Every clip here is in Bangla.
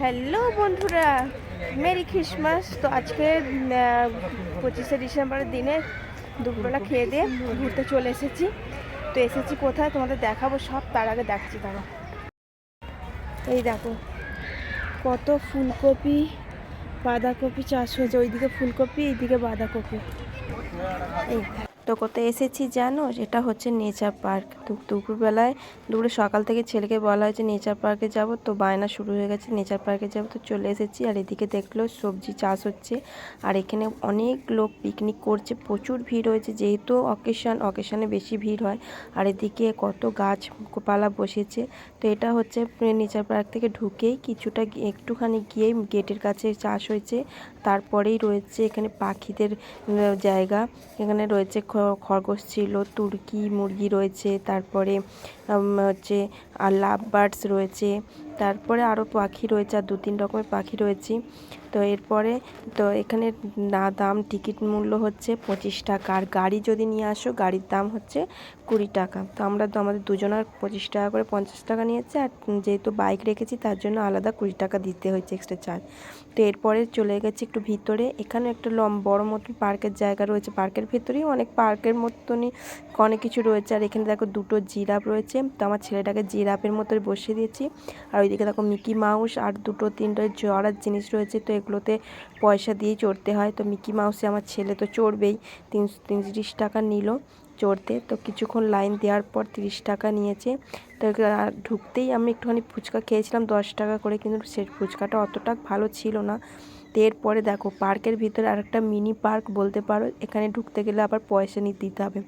হ্যালো বন্ধুরা, মেরি খ্রিসমাস। তো আজকে পঁচিশে ডিসেম্বরের দিনে দুপুরবেলা খেয়ে দিয়ে ঘুরতে চলে এসেছি। তো এসেছি কোথায়? তোমাদের দেখাবো, সব তার আগে দেখাচ্ছি তারা এই দেখো, কত ফুলকপি, বাঁধাকপি চাষ হয়েছে। ওইদিকে ফুলকপি, এইদিকে বাঁধাকপি। এই। তো কোথায় এসেছি, জানো? এটা হচ্ছে নেচার পার্ক। তো দুপুরবেলায়, দুপুরে সকাল থেকে ছেলেকে বলা হয়েছে, নেচার পার্কে যাব তো বায়না শুরু হয়ে গেছে, নেচার পার্কে যাব তো চলে এসেছি। আর এদিকে দেখল সবজি চাষ হচ্ছে। আর এখানে অনেক লোক পিকনিক করছে, প্রচুর ভিড় হয়েছে, যেহেতু অকেশন অকেশনে বেশি ভিড় হয়। আর এদিকে কত গাছ গাছপালা বসেছে। তো এটা হচ্ছে নেচার পার্ক থেকে ঢুকেই কিছুটা একটুখানি গিয়েই গেটের কাছে চাষ হয়েছে। তারপরেই রয়েছে এখানে পাখিদের জায়গা। এখানে রয়েছে খরগোশ ছিল তুর্কি মুরগি রয়েছে তারপরে হচ্ছে লাভ বার্ডস রয়েছে তারপরে আরও পাখি রয়েছে, আর দু তিন রকমের পাখি রয়েছে। তো এরপরে তো এখানে না দাম, টিকিট মূল্য হচ্ছে পঁচিশ টাকা, আর গাড়ি যদি নিয়ে আসো, গাড়ির দাম হচ্ছে কুড়ি টাকা। তো আমরা তো আমাদের দুজনের পঁচিশ টাকা করে পঞ্চাশ টাকা নিয়েছে, আর যেহেতু বাইক রেখেছি, তার জন্য আলাদা কুড়ি টাকা দিতে হয়েছে এক্সট্রা চার্জ তো এরপরে চলে গেছি একটু ভিতরে, এখানে একটা লম, বড় মতন পার্কের জায়গা রয়েছে, পার্কের ভেতরেই অনেক পার্কের মতনই অনেক কিছু রয়েছে। আর এখানে দেখো দুটো জিরাফ রয়েছে, তো আমার ছেলেটাকে জিরাফের মতো বসিয়ে দিয়েছি। আর ওইদিকে দেখো মিকি মাউস আর দুটো তিনটে জড়ার জিনিস রয়েছে, তো এগুলোতে পয়সা দিয়ে চড়তে হয়। তো মিকি মাউসে আমার ছেলে তো চড়বেই, তিনশো তিরিশ টাকা নিল চড়তে। তো কিছুক্ষণ লাইন দেওয়ার পর তিরিশ টাকা নিয়েছে। তো ঢুকতেই আমি একটুখানি ফুচকা খেয়েছিলাম, দশ টাকা করে, কিন্তু সে ফুচকাটা অতটা ভালো ছিল না। এরপরে দেখো, পার্কের ভিতরে আরেকটা মিনি পার্ক বলতে পারো, এখানে ঢুকতে গেলে আবার পয়সা নিতে দিতে হবে।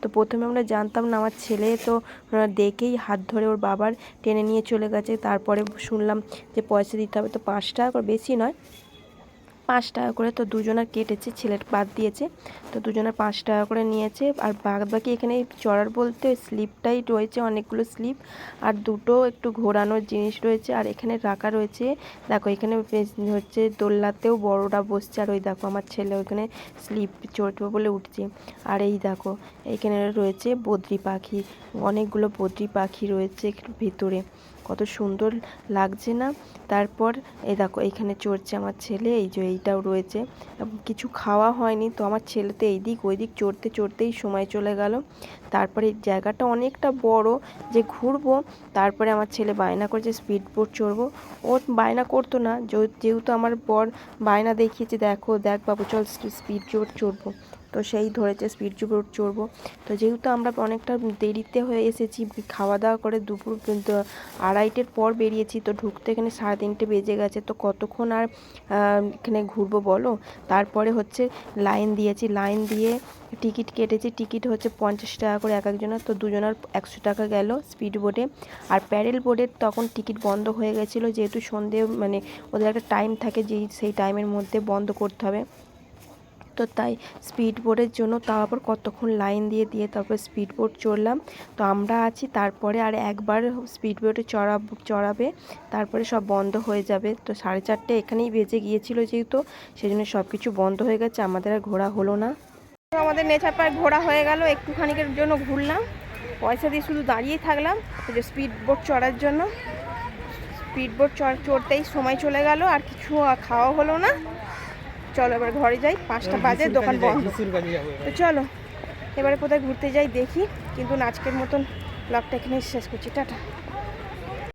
তো প্রথমে আমরা জানতাম না, আমার ছেলে তো দেখেই হাত ধরে ওর বাবার টেনে নিয়ে চলে গেছে, তারপরে শুনলাম যে পয়সা দিতে হবে, তো পাঁচ টাকা বেশি নয় পাঁচ টাকা করে তো দুজনের কেটেছে, ছেলের বাদ দিয়েছে। তো দুজনের পাঁচ টাকা করে নিয়েছে। আর বাদ বাকি এখানে চড়ার বলতে ওই স্লিপটাই রয়েছে, অনেকগুলো স্লিপ। আর দুটো একটু ঘোরানোর জিনিস রয়েছে। আর এখানে রাখা রয়েছে, দেখো এখানে হচ্ছে দোলনাতেও বড়রা বসছে। আর ওই দেখো আমার ছেলে ওইখানে স্লিপ চড়বে বলে উঠছে। আর এই দেখো, এখানে রয়েছে বদ্রি পাখি, অনেকগুলো বদ্রি পাখি রয়েছে ভেতরে। কত সুন্দর লাগছে না। তারপর, এই দেখো এইখানে চড়ছে আমার ছেলে, এই যে এইটাও রয়েছে। কিছু খাওয়া হয়নি, তো আমার ছেলে তো এইদিক ওইদিক চড়তে চড়তেই সময় চলে গেল। তারপরে জায়গাটা অনেকটা বড়, যে ঘুরবো, তারপরে আমার ছেলে বায়না করছে স্পিড বোট চড়বো। ও বায়না করতো না, যেহেতু আমার বর বায়না দেখিয়েছে, দেখো, দেখ বাবু, চল স্পিড বোট চড়বো। তো সেই ধরেছে স্পিড বোট চড়বো। তো যেহেতু আমরা অনেকটা দেরিতে হয়ে এসেছি খাওয়া দাওয়া করে দুপুর কিন্তু আড়াইটের পর বেরিয়েছি, তো ঢুকতে এখানে সাড়ে তিনটে বেজে গেছে। তো কতক্ষণ আর এখানে ঘুরবো বলো? তারপরে হচ্ছে লাইন দিয়েছি। লাইন দিয়ে টিকিট কেটেছি। টিকিট হচ্ছে পঞ্চাশ টাকা করে এক একজনের, তো দুজনের একশো টাকা গেল স্পিড বোটে আর প্যারেল বোর্ডের তখন টিকিট বন্ধ হয়ে গেছিল, যেহেতু সন্ধে মানে ওদের একটা টাইম থাকে, যেই, সেই টাইমের মধ্যে বন্ধ করতে হবে। তো তাই স্পিড বোটের জন্য আবার কতক্ষণ লাইন দিয়ে দিয়ে তারপর স্পিড বোট চড়লাম। তো আমরা আছি, তারপরে আর একবার স্পিড বোটে চড়া চড়াবে, তারপরে সব বন্ধ হয়ে যাবে। তো সাড়ে চারটে এখানেই বেজে গিয়েছিল যেহেতু সেই জন্য সব কিছু বন্ধ হয়ে গেছে, আমাদের আর ঘোরা হলো না। আমাদের নেচার পার্ক ঘোরা হয়ে গেল, একটুখানিকের জন্য ঘুরলাম। পয়সা দিয়ে শুধু দাঁড়িয়েই থাকলাম যে স্পিড বোট চড়ার জন্য। স্পিড বোট চড়তেই সময় চলে গেল, আর কিছু খাওয়া হলো না। চলো এবার ঘরে যাই। পাঁচটা বাজে দোকান বন্ধ। তো চলো এবারে কোথায় ঘুরতে যাই দেখি কিন্তু আজকের মতন ব্লগটা এখানে শেষ করছি টাটা।